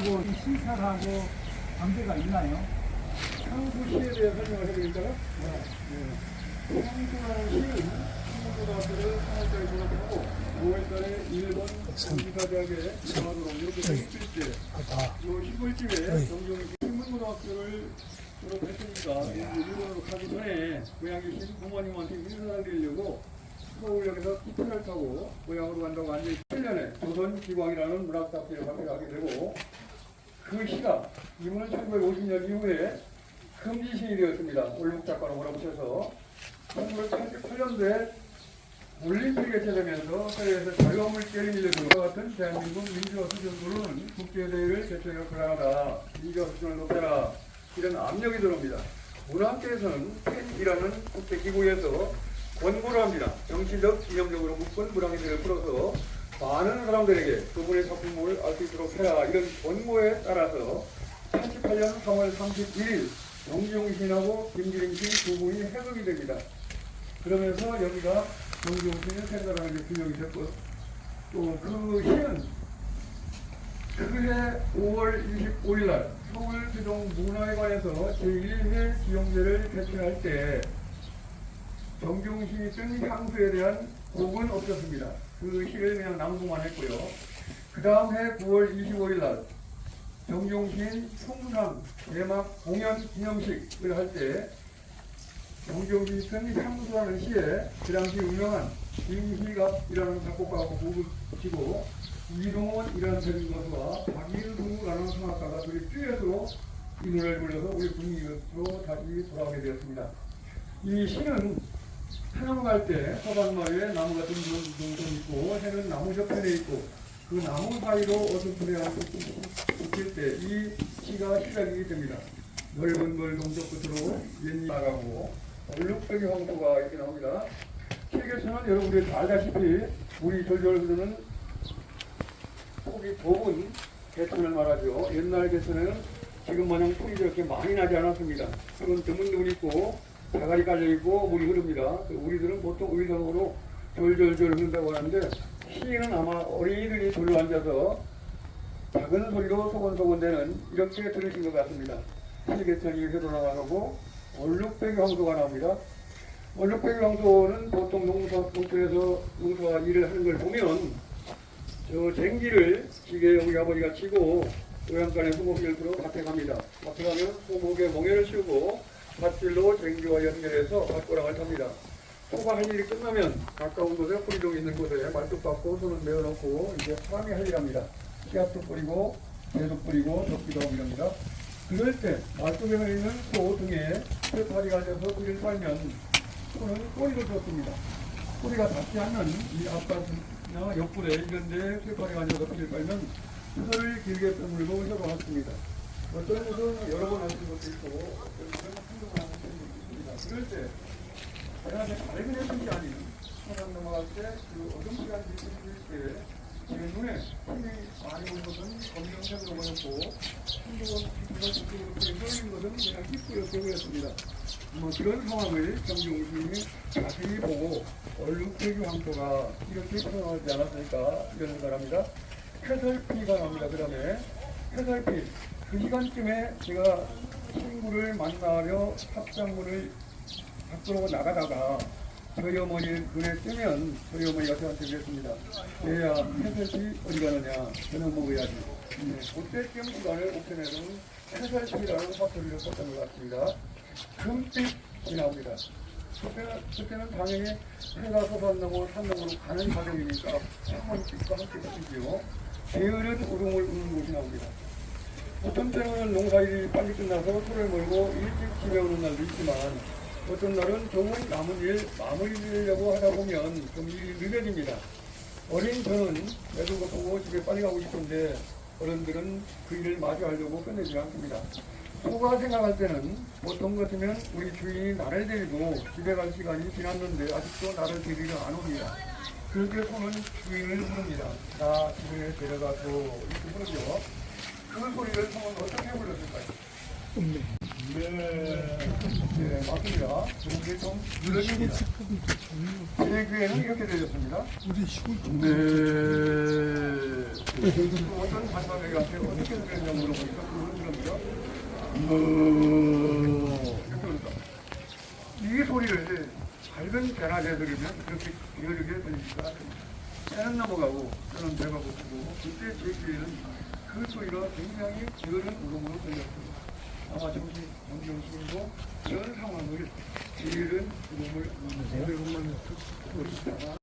시설하고 관계가 있나요? 상수시에 대해 설명을 해드릴까요? 네. 상수라는 시는 한국고등학교를 3월달에 졸업하고 5월달에 일본 공기사대학에 전화도록 이렇게 17대 아, 10월쯤에 정경희 신문고등학교를 졸업했으니까 일본으로 가기 전에 고향 계신 부모님한테 인사를 드리려고 서울역에서 기차를 타고 고향으로 간다고 앉아 7년에 조선기광이라는 문학작품을 발표하게 되고 그 시가 이문은 1950년 이후에 금지신이 되었습니다. 올북작가로 몰아붙여서 1988년도에 올림픽이 개최되면서 해외에서 자유함을 깨리밀려는 것 같은 대한민국 민주화 수준으로는 국제대회를 개최하기가 불안하다. 민주화 수준을 높여라. 이런 압력이 들어옵니다. 문학계에서는 팬이라는 국제기구에서 권고를 합니다. 정치적, 기념적으로 묶은 문학인들을 풀어서 많은 사람들에게 그분의 작품을 알 수 있도록 해라. 이런 권고에 따라서 88년 3월 31일 정지용신하고 김기림신 두 분이 해석이 됩니다. 그러면서 여기가 정지용신의 생사라는 게 규정이 됐고 또 그 시는 그해 5월 25일 날 서울시동 문화회관에서 제1회 기용제를 개최할 때 정경신이 쓴 향수에 대한 곡은 없었습니다. 그 시를 그냥 낭송만 했고요. 그 다음 해 9월 25일 날 정경신 총상 대막 공연 기념식을 할 때 정경신이 쓴 향수라는 시에 그 당시 유명한 김희갑이라는 작곡가하고 곡을 붙이고 이동원이라는 대중 가수와 박일두라는 성악가가 둘이 듀엣으로 이 노래를 불러서 우리 분위기로 다시 돌아오게 되었습니다. 이 시는 태어갈 때 서반마루에 나무 같은 동동 있고 해는 나무 저편에 있고 그 나무 사이로 어둠풀에 앉고 웃길 때이 시가 시작이 됩니다. 넓은 걸 동쪽 끝으로 옛 나가고 얼룩배기 황소가 이렇게 나옵니다. 책에서는 여러분들이 다 알다시피 우리 절절 흐르는 폭이 좁은 개천을 말하죠. 옛날 개천에는 지금 마냥 풀이 저렇게 많이 나지 않았습니다. 지금 드문드문 있고 자갈이 깔려있고 물이 흐릅니다. 그 우리들은 보통 의성으로 졸졸졸 흐른다고 하는데 시인은 아마 어린이들이 둘러 앉아서 작은 소리로 소곤소곤대는 이렇게 들으신 것 같습니다. 시계천이 흐르나가고 얼룩배기 황소가 나옵니다. 얼룩배기 황소는 보통 농사, 농촌에서 농사 일을 하는 걸 보면 저 쟁기를 지게 우리 아버지가 치고 고향간에 소목을 들어 밭에 갑니다. 밭에 가면 소목에 멍에를 씌우고 밭질로 쟁기와 연결해서 밭고랑을 탑니다. 소가 할 일이 끝나면 가까운 곳에 뿌리동 있는 곳에 말뚝 받고 손을 메어놓고 이제 사람이 할 일합니다. 씨앗도 뿌리고 개도 뿌리고 덮기도 이럽니다. 그럴 때 말뚝에 있는 소 등에 쇠파리 가져서 뿌리를 빨면 소는 꼬리를 줬습니다. 뿌리가 닿지 않는 이 앞가슴이나 옆구리 이런 데 쇠파리 가져서 뿌리를 빨면 혀를 길게 빼물고 혀가 왔습니다. 어떤 것은 여러 번 하시는 것도 있고 어떤 것은 한두 번 하시는 것도 있습니다. 그럴 때 내가 내 다른 해석이 아닌 사람 넘어갈 때그 어둠 시간이 있을 때 지금 눈에 힘이 많이 오는 것은 검정색으로 보였고 한두 번 뒤집어 저쪽으로 쏠린 것은 그냥 힙구였게 보였습니다. 뭐 그런 상황을 정경심이 자세히 보고 얼룩배기 황토가 이렇게 표현하지 않았을까 이런 생각합니다. 해설피가 나옵니다. 그 다음에 해설피 그 시간쯤에 제가 친구를 만나려 합장문을 밖으로 나가다가 저희 어머니 눈에 뜨면 저희 어머니가 저한테 그랬습니다. 얘야 해설피 어디 가느냐 저녁 먹어야지. 네, 그때쯤 시간을 옥션에서는 해설피라는 사투리를 썼던 것 같습니다. 금빛이 나옵니다. 그때는, 그때는 당연히 해가 솟았나고 산넘으로 가는 과정이니까 한번 빛과 함께 쓰지요. 게으른 우rum을 우는 곳이 나옵니다. 어떤 때는 농사일이 빨리 끝나서 소를 몰고 일찍 집에 오는 날도 있지만 어떤 날은 조금 남은 일 마무리 지으려고 하다 보면 좀 일이 늦어집니다. 어린 저는 매도 거 보고 집에 빨리 가고 싶은데 어른들은 그 일을 마주하려고 끝내지 않습니다. 소가 생각할 때는 보통 같으면 우리 주인이 나를 데리고 집에 갈 시간이 지났는데 아직도 나를 데리러 안 옵니다. 때 소는 주인을 부릅니다. 나 집에 데려가서 이렇게 부르죠. 그 소리를 소는 어떻게 불렀을까요? 네. 네. 네. 어떤 마지막에 어떻게 들렸냐고 물어보니까 그런 겁니다. 뭐, 이렇게 그런다. 이 소리를 밝은 변화제 들으면 그렇게 기어르게 들리니까 때는 넘어가고 때는 배가 고프고 그때 제 귀에는 그 소리가 굉장히 기어른 울음으로 들렸습니다. 아마 정신, 정신도 이런 상황을 기어른 울음을 듣고 있다.